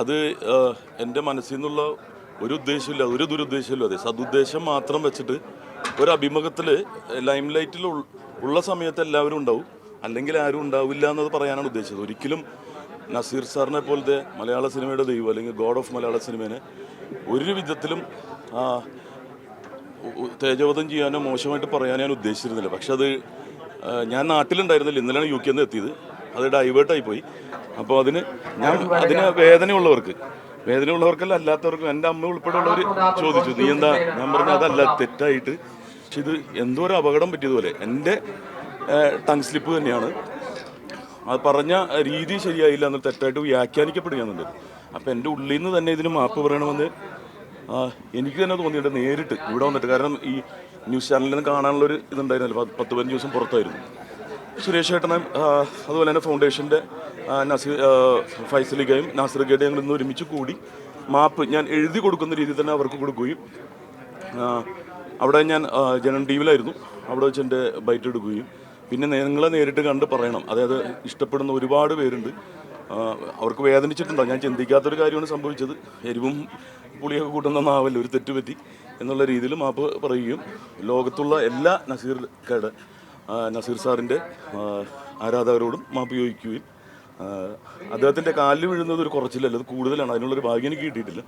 അത് എന്റെ മനസ്സിൽ നിന്നുള്ള ഒരു ഉദ്ദേശമില്ല ഒരു ദുരുദ്ദേശമില്ല അതെ സതുദ്ദേശം മാത്രം വെച്ചിട്ട് ഒരു അഭിമുഖത്തിൽ ലൈം ലൈറ്റിൽ ഉള്ള സമയത്ത് എല്ലാവരും ഉണ്ടാവും. അല്ലെങ്കിൽ ആരും ഉണ്ടാവില്ല എന്നത് പറയാനാണ് ഉദ്ദേശിച്ചത്. ഒരിക്കലും നസീർ സാറിനെ പോലത്തെ മലയാള സിനിമയുടെ ദൈവം അല്ലെങ്കിൽ ഗോഡ് ഓഫ് മലയാള സിനിമേനെ ഒരു വിധത്തിലും തേജോവധം ചെയ്യാനോ മോശമായിട്ട് പറയാനോ ഞാൻ ഉദ്ദേശിച്ചിരുന്നില്ല. പക്ഷെ അത് ഞാൻ നാട്ടിലുണ്ടായിരുന്നില്ല. ഇന്നലെയാണ് യു കെ കെന്ന് എത്തിയത്. അത് ഡൈവേർട്ടായി പോയി. അപ്പോൾ അതിന് ഞാൻ അതിന് വേദനയുള്ളവർക്ക് വേദനയുള്ളവർക്കല്ല അല്ലാത്തവർക്കും എന്റെ അമ്മ ഉൾപ്പെടെയുള്ളവർ ചോദിച്ചു നീ എന്താ? ഞാൻ പറഞ്ഞു അതല്ല തെറ്റായിട്ട്. പക്ഷെ ഇത് എന്തോ ഒരു അപകടം പറ്റിയതുപോലെ. എന്റെ ടങ് സ്ലിപ്പ് തന്നെയാണ്. അത് പറഞ്ഞ രീതി ശരിയായില്ല എന്ന് തെറ്റായിട്ട് വ്യാഖ്യാനിക്കപ്പെടുകയാണെന്നുണ്ട് അപ്പം എന്റെ ഉള്ളിൽ നിന്ന് തന്നെ ഇതിന് മാപ്പ് പറയണമെന്ന് എനിക്ക് തന്നെ തോന്നിയിട്ടുണ്ട് നേരിട്ട് ഇവിടെ വന്നിട്ട്. കാരണം ഈ ന്യൂസ് ചാനലിൽ നിന്ന് കാണാനുള്ളൊരു ഇതുണ്ടായിരുന്നല്ലോ. പത്ത് പതിനഞ്ച് ദിവസം പുറത്തായിരുന്നു. സുരേഷ് ചേട്ടനും ആ, അതുപോലെ തന്നെ ഫൗണ്ടേഷന്റെ നസീർ ഫൈസലിക്കയും നാസറിക്കയും ഞങ്ങൾ ഇന്ന് ഒരുമിച്ച് കൂടി മാപ്പ് ഞാൻ എഴുതി കൊടുക്കുന്ന രീതിയിൽ തന്നെ അവർക്ക് കൊടുക്കുകയും അവിടെ ഞാൻ ജനം ടീമിലായിരുന്നു. അവിടെ വെച്ച് എന്റെ ബൈറ്റ് എടുക്കുകയും. പിന്നെ നിങ്ങളെ നേരിട്ട് കണ്ട് പറയണം. അതായത് ഇഷ്ടപ്പെടുന്ന ഒരുപാട് പേരുണ്ട്. അവർക്ക് വേദനിച്ചിട്ടുണ്ടാവും ഞാൻ ചിന്തിക്കാത്തൊരു കാര്യമാണ് സംഭവിച്ചത്. എരിവും പുളിയൊക്കെ കൂട്ടുന്ന നാവല്ല ഒരു തെറ്റുപറ്റി എന്നുള്ള രീതിയിൽ മാപ്പ് പറയുകയും ലോകത്തുള്ള എല്ലാ നസീർക്കാരുടെ നസീർ സാറിന്റെ ആരാധകരോടും മാപ്പ് ചോദിക്കുകയും അദ്ദേഹത്തിന്റെ കാലിൽ വീഴുന്നത് ഒരു കുറച്ചിലല്ല അത് കൂടുതലാണ്. അതിനുള്ളൊരു ഭാഗ്യം എനിക്ക് കിട്ടിയിട്ടില്ല.